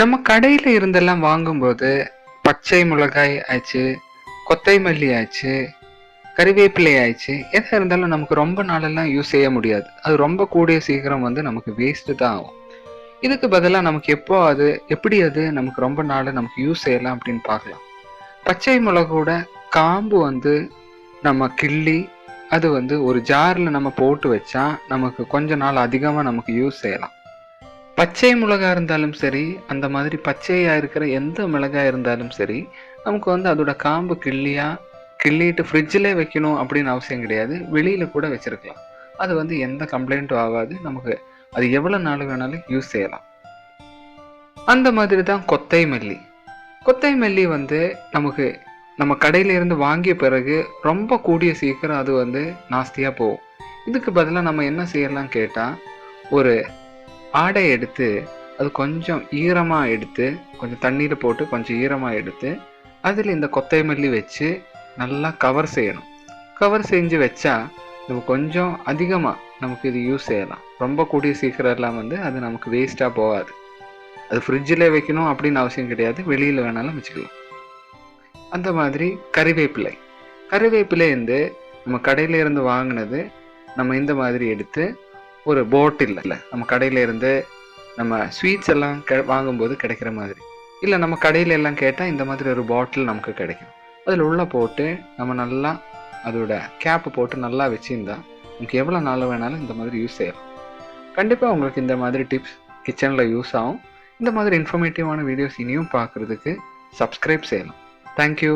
நம்ம கடையில் இருந்தெல்லாம் வாங்கும்போது பச்சை மிளகாய் ஆச்சு கொத்தை மல்லி ஆச்சு கறிவேப்பிலை ஆயிடுச்சு எதாக இருந்தாலும் நமக்கு ரொம்ப நாளெல்லாம் யூஸ் செய்ய முடியாது. அது ரொம்ப கூடிய சீக்கிரம் வந்து நமக்கு வேஸ்ட்டு தான் ஆகும். இதுக்கு பதிலாக நமக்கு எப்போ அது எப்படி அது நமக்கு ரொம்ப நாள் நமக்கு யூஸ் செய்யலாம் அப்படின்னு பார்க்கலாம். பச்சை மிளகோட காம்பு வந்து நம்ம கிள்ளி அது வந்து ஒரு ஜாரில் நம்ம போட்டு வச்சா நமக்கு கொஞ்ச நாள் அதிகமாக நமக்கு யூஸ் செய்யலாம். பச்சை மிளகா இருந்தாலும் சரி அந்த மாதிரி பச்சையாக இருக்கிற எந்த மிளகாய் இருந்தாலும் சரி நமக்கு வந்து அதோட காம்பு கிள்ளியாக கிள்ளிட்டு ஃப்ரிட்ஜிலே வைக்கணும் அப்படின்னு அவசியம் கிடையாது. வெளியில் கூட வச்சிருக்கலாம். அது வந்து எந்த கம்ப்ளைண்ட்டும் ஆகாது. நமக்கு அது எவ்வளோ நாள் வேணாலும் யூஸ் செய்யலாம். அந்த மாதிரி தான் கொத்தை மல்லி. கொத்தை மல்லி வந்து நமக்கு நம்ம கடையிலேருந்து வாங்கிய பிறகு ரொம்ப கூடிய சீக்கிரம் அது வந்து நாஸ்தியாக போகும். இதுக்கு பதிலாக நம்ம என்ன செய்யலாம் கேட்டால் ஒரு ஆடை எடுத்து அது கொஞ்சம் ஈரமாக எடுத்து கொஞ்சம் தண்ணீர் போட்டு கொஞ்சம் ஈரமாக எடுத்து அதில் இந்த கொத்தை மல்லி வச்சு நல்லா கவர் செய்யணும். கவர் செஞ்சு வச்சா நம்ம கொஞ்சம் அதிகமாக நமக்கு இது யூஸ் செய்யலாம். ரொம்ப கூடிய சீக்கிரம் எல்லாம் வந்து அது நமக்கு வேஸ்ட்டாக போகாது. அது ஃப்ரிட்ஜில் வைக்கணும் அப்படின்னு அவசியம் கிடையாது. வெளியில் வேணாலும் வச்சுக்கலாம். அந்த மாதிரி கறிவேப்பிலை. கறிவேப்பிலை வந்து நம்ம கடையில இருந்து வாங்கினது நம்ம இந்த மாதிரி எடுத்து ஒரு போட் இல்லை. நம்ம கடையில இருந்து நம்ம ஸ்வீட்ஸ் எல்லாம் கெ வாங்கும்போது கிடைக்கிற மாதிரி. இல்லை நம்ம கடையில எல்லாம் கேட்டால் இந்த மாதிரி ஒரு பாட்டில் நமக்கு கிடைக்கும். அதில் உள்ளே போட்டு நம்ம நல்லா அதோட கேப்பு போட்டு நல்லா வச்சுருந்தா நமக்கு எவ்வளோ நாள் வேணாலும் இந்த மாதிரி யூஸ் செய்யலாம். கண்டிப்பாக உங்களுக்கு இந்த மாதிரி டிப்ஸ் கிச்சனில் யூஸ் ஆகும். இந்த மாதிரி இன்ஃபர்மேட்டிவான வீடியோஸ் இனியும் பார்க்குறதுக்கு சப்ஸ்கிரைப் செய்யலாம். தேங்க்யூ